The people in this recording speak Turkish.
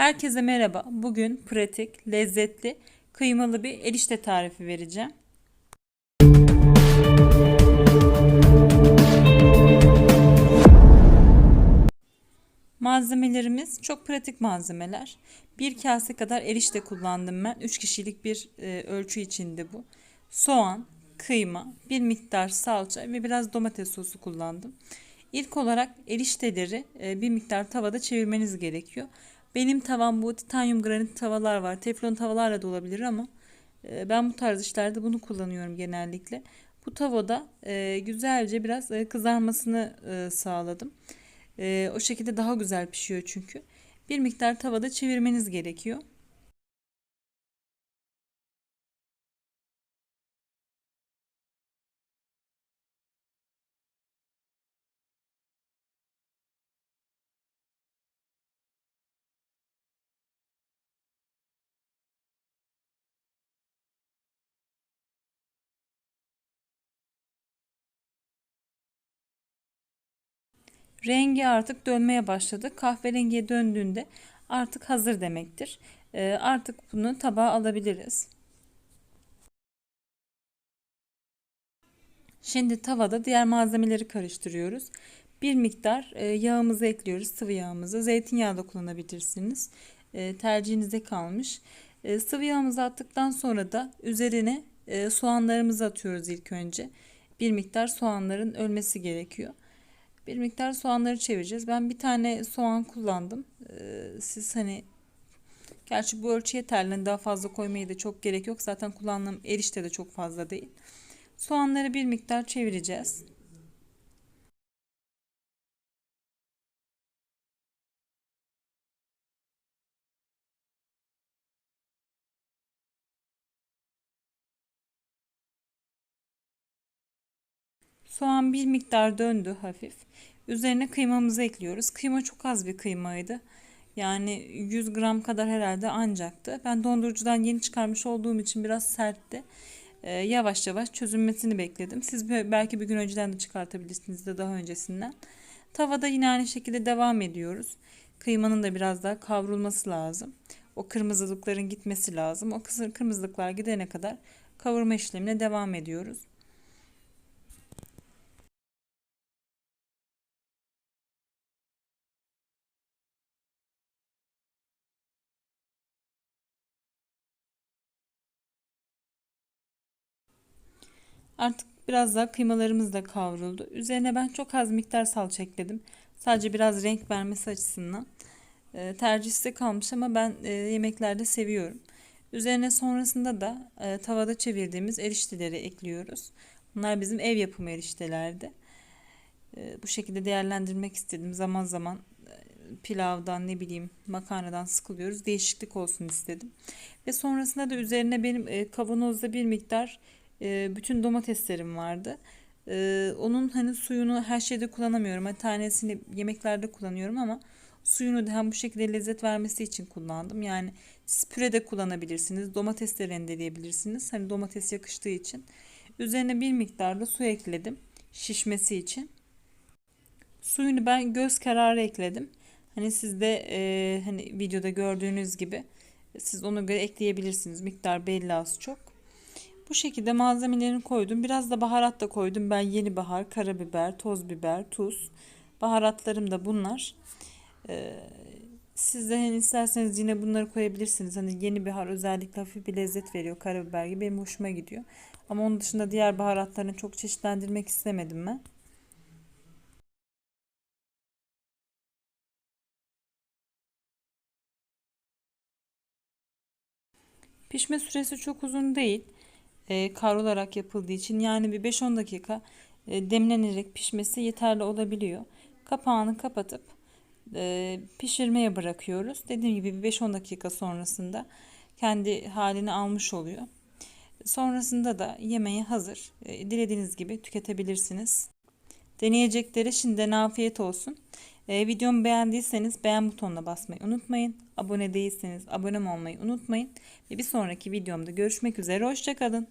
Herkese merhaba. Bugün pratik, lezzetli, kıymalı bir erişte tarifi vereceğim. Malzemelerimiz çok pratik malzemeler. Bir kase kadar erişte kullandım ben. 3 kişilik bir e, ölçü içinde bu. Soğan, kıyma, bir miktar salça ve biraz domates sosu kullandım. İlk olarak erişteleri e, bir miktar tavada çevirmeniz gerekiyor. Benim tavam bu titanyum granit tavalar var. Teflon tavalarla da olabilir ama e, ben bu tarz işlerde bunu kullanıyorum genellikle. Bu tavada e, güzelce biraz e, kızarmasını sağladım. O şekilde daha güzel pişiyor çünkü. Bir miktar tavada çevirmeniz gerekiyor. Rengi artık dönmeye başladı. Kahverengiye döndüğünde artık hazır demektir. E, artık bunu tabağa alabiliriz. Şimdi tavada diğer malzemeleri karıştırıyoruz. Bir miktar e, yağımızı ekliyoruz, sıvı yağımızı. Zeytinyağı da kullanabilirsiniz. E, tercihinize kalmış. E, sıvı yağımızı attıktan sonra da üzerine e, soğanlarımızı atıyoruz ilk önce. Bir miktar soğanların ölmesi gerekiyor. Bir miktar soğanları çevireceğiz. Ben bir tane soğan kullandım. Ee, siz hani gerçi bu ölçü yeterli. Hani daha fazla koymaya da çok gerek yok. Zaten kullandığım erişte de çok fazla değil. Soğanları bir miktar çevireceğiz. Soğan bir miktar döndü hafif. Üzerine kıymamızı ekliyoruz. Kıyma çok az bir kıymaydı. Yani 100 gram kadar herhalde ancaktı. Ben dondurucudan yeni çıkarmış olduğum için biraz sertti. Ee, yavaş yavaş çözülmesini bekledim. Siz belki bir gün önceden de çıkartabilirsiniz de daha öncesinden. Tavada yine aynı şekilde devam ediyoruz. Kıymanın da biraz daha kavrulması lazım. O kırmızılıkların gitmesi lazım. O kırmızılıklar gidene kadar kavurma işlemine devam ediyoruz. Artık biraz daha kıymalarımız da kavruldu. Üzerine ben çok az miktar salça ekledim. Sadece biraz renk vermesi açısından. E, tercih size kalmış ama ben e, yemeklerde seviyorum. Üzerine sonrasında da e, tavada çevirdiğimiz erişteleri ekliyoruz. Bunlar bizim ev yapımı eriştelerdi. E, bu şekilde değerlendirmek istedim. Zaman zaman e, pilavdan ne bileyim makarnadan sıkılıyoruz. Değişiklik olsun istedim. Ve sonrasında da üzerine benim e, kavanozda bir miktar e, bütün domateslerim vardı. E, onun hani suyunu her şeyde kullanamıyorum. Hani tanesini yemeklerde kullanıyorum ama suyunu da hem bu şekilde lezzet vermesi için kullandım. Yani siz püre de kullanabilirsiniz. Domates de rendeleyebilirsiniz. Hani domates yakıştığı için. Üzerine bir miktar da su ekledim. Şişmesi için. Suyunu ben göz kararı ekledim. Hani siz de e, hani videoda gördüğünüz gibi siz ona göre ekleyebilirsiniz. Miktar belli az çok. Bu şekilde malzemelerini koydum. Biraz da baharat da koydum. Ben yeni bahar, karabiber, toz biber, tuz. Baharatlarım da bunlar. Ee, siz de hani isterseniz yine bunları koyabilirsiniz. Hani yeni bahar özellikle hafif bir lezzet veriyor karabiber gibi. Benim hoşuma gidiyor. Ama onun dışında diğer baharatlarını çok çeşitlendirmek istemedim ben. Pişme süresi çok uzun değil e, kavrularak yapıldığı için yani bir 5-10 dakika e, demlenerek pişmesi yeterli olabiliyor. Kapağını kapatıp e, pişirmeye bırakıyoruz. Dediğim gibi bir 5-10 dakika sonrasında kendi halini almış oluyor. Sonrasında da yemeğe hazır. E, dilediğiniz gibi tüketebilirsiniz. Deneyecekleri şimdiden afiyet olsun. E, videomu beğendiyseniz beğen butonuna basmayı unutmayın. Abone değilseniz abone olmayı unutmayın. Ve bir sonraki videomda görüşmek üzere. Hoşçakalın.